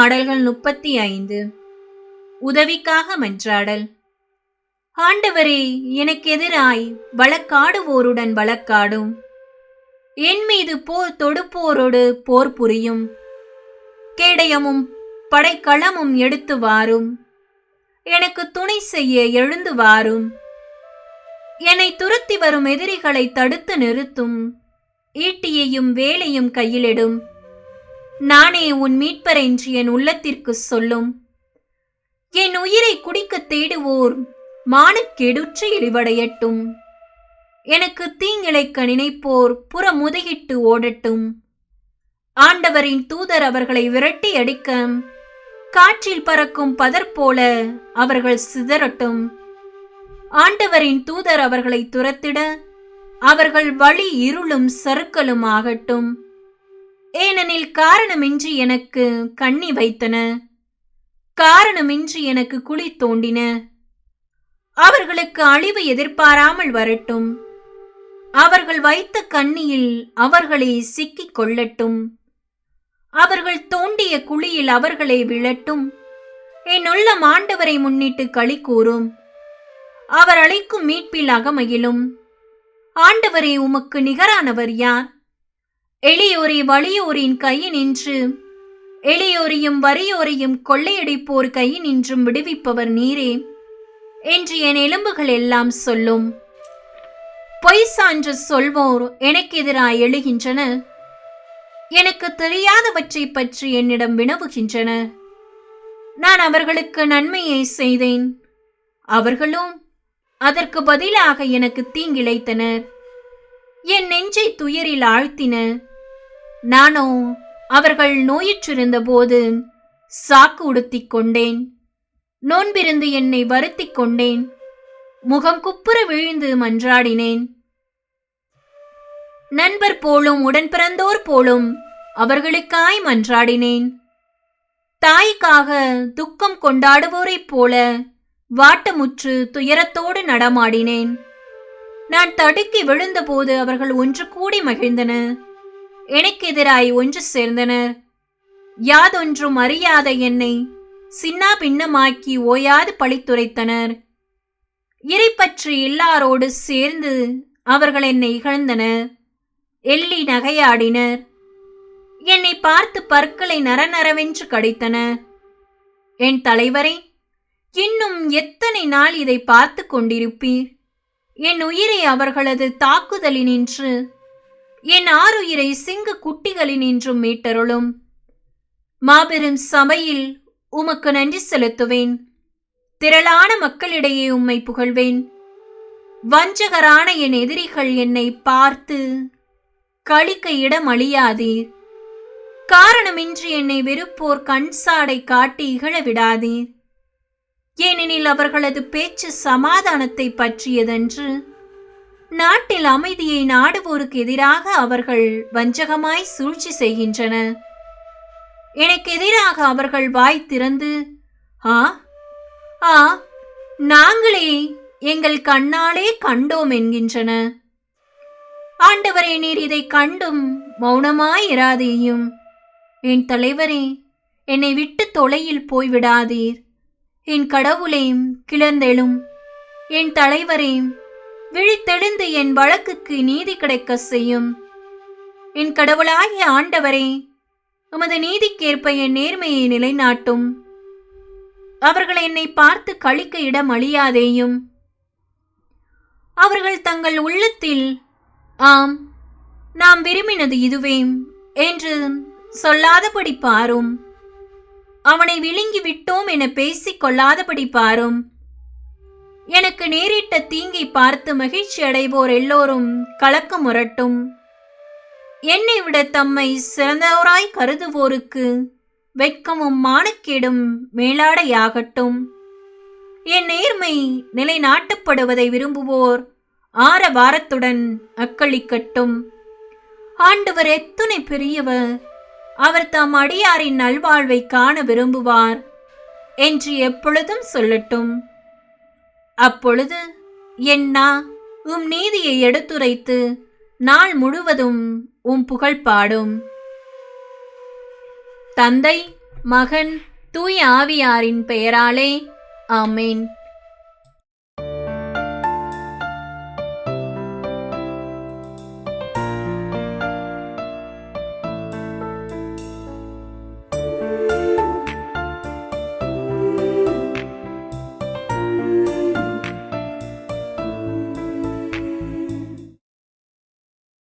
பாடல்கள் முப்பத்தி ஐந்து. உதவிக்காக மன்றாடல். ஆண்டவரே எனக்கு எதிராய் வழக்காடுவோருடன் வழக்காடும். என் மீது போர் தொடுப்போரோடு போர் புரியும். கேடயமும் படைக்களமும் எடுத்து வாரும். எனக்கு துணை செய்ய எழுந்து வாரும். என்னை துரத்தி வரும் எதிரிகளை தடுத்து நிறுத்தும். ஈட்டியையும் வேலையும் கையிலிடும். நானே உன் மீட்பர் என்று என் உள்ளத்திற்கு சொல்லும். என் உயிரை குடிக்கத் தேடுவோர் மானக்கேடுற்று இழிவடையட்டும். எனக்கு தீங்கிழைக்க நினைப்போர் புறமுதுகிட்டு ஓடட்டும். ஆண்டவரின் தூதர் அவர்களை விரட்டி அடிக்க காற்றில் பறக்கும் பதர் போல அவர்கள் சிதறட்டும். ஆண்டவரின் தூதர் அவர்களை துரத்திட அவர்கள் வழி இருளும் சறுக்கலும் ஆகட்டும். ஏனெனில் காரணமின்றி எனக்கு கண்ணி வைத்தன. காரணமின்றி எனக்கு குழி தோண்டின. அவர்களுக்கு அழிவு எதிர்பாராமல் வரட்டும். அவர்கள் வைத்த கண்ணியில் அவர்களை சிக்கிக் கொள்ளட்டும். அவர்கள் தோண்டிய குழியில் அவர்களை விழட்டும். என் உள்ளம் ஆண்டவரை முன்னிட்டு களி கூறும். அவர் அழைக்கும் மீட்பில் அகமகிலும் ஆண்டவரே உமக்கு நிகரானவர் யார்? எளியோரை வலியோரின் கையினின்று எளியோரையும் வறியோரையும் கொள்ளையடிப்போர் கையினின்றும் விடுவிப்பவர் நீரே என்று என் எலும்புகள் எல்லாம் சொல்லும். பொய் சான்று சொல்வோர் எனக்கு எதிராய் எழுகின்றன. எனக்கு தெரியாதவற்றை பற்றி என்னிடம் வினவுகின்றன. நான் அவர்களுக்கு நன்மையை செய்தேன். அவர்களும் அதற்கு பதிலாக எனக்கு தீங்கிழைத்தனர். என் நெஞ்சை துயரில் ஆழ்த்தினர் நானோ அவர்கள் நோயிற்றிருந்த போது சாக்கு உடுத்திக் கொண்டேன். நோன்பிருந்து என்னை வருத்திக் கொண்டேன். முகம் குப்புற விழுந்து மன்றாடினேன். நண்பர் போலும் உடன் பிறந்தோர் போலும் அவர்களுக்காய் மன்றாடினேன். தாய்க்காக துக்கம் கொண்டாடுவோரைப் போல வாட்டமுற்று துயரத்தோடு நடமாடினேன். நான் தடுக்கி விழுந்தபோது அவர்கள் ஒன்று கூடி மகிழ்ந்தனர் எனக்கு எதிராய் ஒன்று சேர்ந்தனர். யாதொன்றும் அறியாத என்னை சின்னா பின்னமாக்கி ஓயாது பழித்துரைத்தனர். இறைப்பற்று எல்லாரோடு சேர்ந்து அவர்கள் என்னை இகழ்ந்தனர். எள்ளி நகையாடினர். என்னை பார்த்து பற்களை நரநரவென்று கடித்தனர். என் தலைவரே இன்னும் எத்தனை நாள் இதை பார்த்து கொண்டிருப்பீர்? என் உயிரை அவர்களது தாக்குதலினின்று என் ஆறுயிரை சிங்க குட்டிகளினின்றும் மீட்டருளும். மாபெரும் சபையில் உமக்கு நன்றி செலுத்துவேன். திரளான மக்களிடையே உம்மை புகழ்வேன். வஞ்சகரான என் எதிரிகள் என்னை பார்த்து கழிக்க இடம் அழியாதீர். காரணமின்றி என்னை வெறுப்போர் கண் சாடை காட்டி இகழ விடாதீர். ஏனெனில் அவர்களது பேச்சு சமாதானத்தை பற்றியதன்று நாட்டில் அமைதியை நாடுவோருக்கு எதிராக அவர்கள் வஞ்சகமாய் சூழ்ச்சி செய்கின்றனர் எனக்கு எதிராக அவர்கள் வாய் திறந்து ஆ ஆ நாங்களே எங்கள் கண்ணாலே கண்டோம் என்கின்றன. ஆண்டவரே நீர் இதை கண்டும் மௌனமாயிராதேயும். என் தலைவரே என்னை விட்டு தொலையில் போய்விடாதீர். என் கடவுளையும் கிளர்ந்தெழும். என் தலைவரையும் விழித்தெழுந்து என் வழக்குக்கு நீதி கிடைக்க செய்யும். என் கடவுளாகிய ஆண்டவரே உமது நீதிக்கேற்ப என் நேர்மையை நிலைநாட்டும். அவர்கள் என்னை பார்த்து கழிக்க இடம் அழியாதேயும். அவர்கள் தங்கள் உள்ளத்தில் ஆம் நாம் விரும்பினது இதுவே என்று சொல்லாதபடி பாரும். அவனை விழுங்கி விட்டோம் என பேசிக் கொள்ளாதபடி பாரும். எனக்கு நேரிட்ட தீங்கை பார்த்து மகிழ்ச்சி அடைவோர் எல்லோரும் கலக்க முரட்டும். என்னை விட தம்மை சிறந்தவராய் கருதுவோருக்கு வெட்கமும் மானக்கேடும் மேலாடையாகட்டும். என் நேர்மை நிலைநாட்டப்படுவதை விரும்புவோர் ஆர வாரத்துடன் அக்களிக்கட்டும். ஆண்டவர் எத்துணை பெரியவர் அவர் தம் அடியாரின் நல்வாழ்வை காண விரும்புவார் என்று எப்பொழுதும் சொல்லட்டும். அப்பொழுது என்னா உம் நீதியை எடுத்துரைத்து நாள் முழுவதும் உம் புகழ் பாடும். தந்தை மகன் தூய ஆவியாரின் பெயராலே ஆமேன்.